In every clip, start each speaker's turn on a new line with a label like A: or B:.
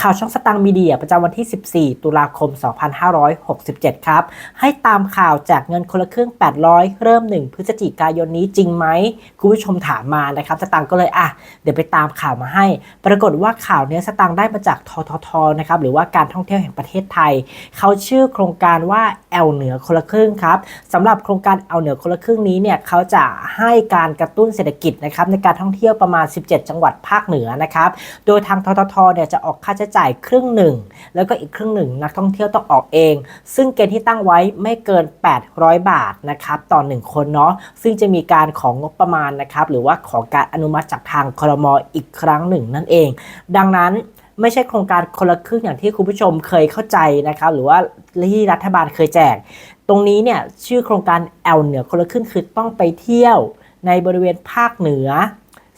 A: ข่าวช่องสตังมีเดียประจำวันที่ 14 ตุลาคม 2567 ครับ ให้ตามข่าวจากเงินคนละครึ่ง 800 เริ่ม 1 พฤศจิกายนนี้จริงไหม คุณผู้ชมถามมานะครับ สตังก็เลยอะ เดี๋ยวไปตามข่าวมาให้ ปรากฏว่าข่าวเนี้ยสตังได้มาจากทททนะครับ หรือว่าการท่องเที่ยวแห่งประเทศไทย เขาชื่อโครงการว่าแอลเหนือคนละครึ่งครับสำหรับโครงการแอลเหนือคนละครึ่งนี้เนี่ยเขาจะให้การกระตุ้นเศรษฐกิจนะครับในการท่องเที่ยวประมาณ 17 จังหวัดภาคเหนือนะครับ โดยทางทททเนี่ยจะออกค่าช้จ่ายครึ่งหนึ่ง แล้วก็อีกครึ่งหนึ่งนักท่องเที่ยวต้องออกเอง ซึ่งเกณฑ์ที่ตั้งไว้ไม่เกิน 800 บาทนะครับต่อ 1 คนเนาะซึ่งจะมีการของงบประมาณนะครับหรือว่าขอการอนุมัติจากทางครมอีกครั้งหนึ่งนั่นเอง ดังนั้นไม่ใช่โครงการคนละครึ่งอย่างที่คุณผู้ชมเคยเข้าใจนะครับหรือว่าที่รัฐบาลเคยแจก ตรงนี้เนี่ยชื่อโครงการแอลเหนือคนละครึ่งคือต้องไปเที่ยวในบริเวณภาคเหนือ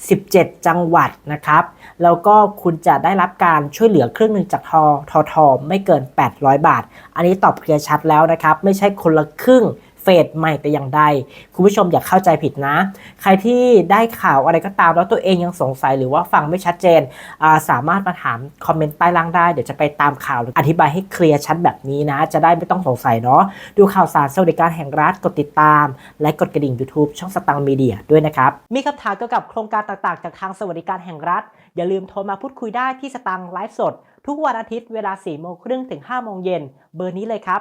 A: 17 จังหวัดนะครับ แล้วก็คุณจะได้รับการช่วยเหลือเครื่องหนึ่งจากทอทอทอไม่เกิน 800 บาท อันนี้ตอบเคลียร์ชัดแล้วนะครับ ไม่ใช่คนละครึ่ง เฟสใหม่แต่อย่างใด คุณผู้ชมอย่าเข้าใจผิดนะ ใครที่ได้ข่าวอะไรก็ตามแล้วตัวเองยังสงสัยหรือว่าฟังไม่ชัดเจนาสามารถมาถามคอมเมนต์ใต้ล่างได้ เดี๋ยวจะไปตามข่าวอธิบายให้เคลียร์ชัดแบบนี้นะ จะได้ไม่ต้องสงสัยเนาะ ดูข่าวสารสวัสดิการแห่งรัฐกดติดตาม และกดกระดิ่ง YouTube ช่องสตังมีเดียด้วยนะครับ มีคำถามเกี่ยวกับโครงการต่างๆ จากทางสวัสดิการแห่งรัฐ อย่าลืมโทรมาพูดคุยได้ที่สตังไลฟ์สด ทุกวันอาทิตย์เวลา4โมงครึ่งถึง5โมงเย็นเบอร์นี้เลยครับ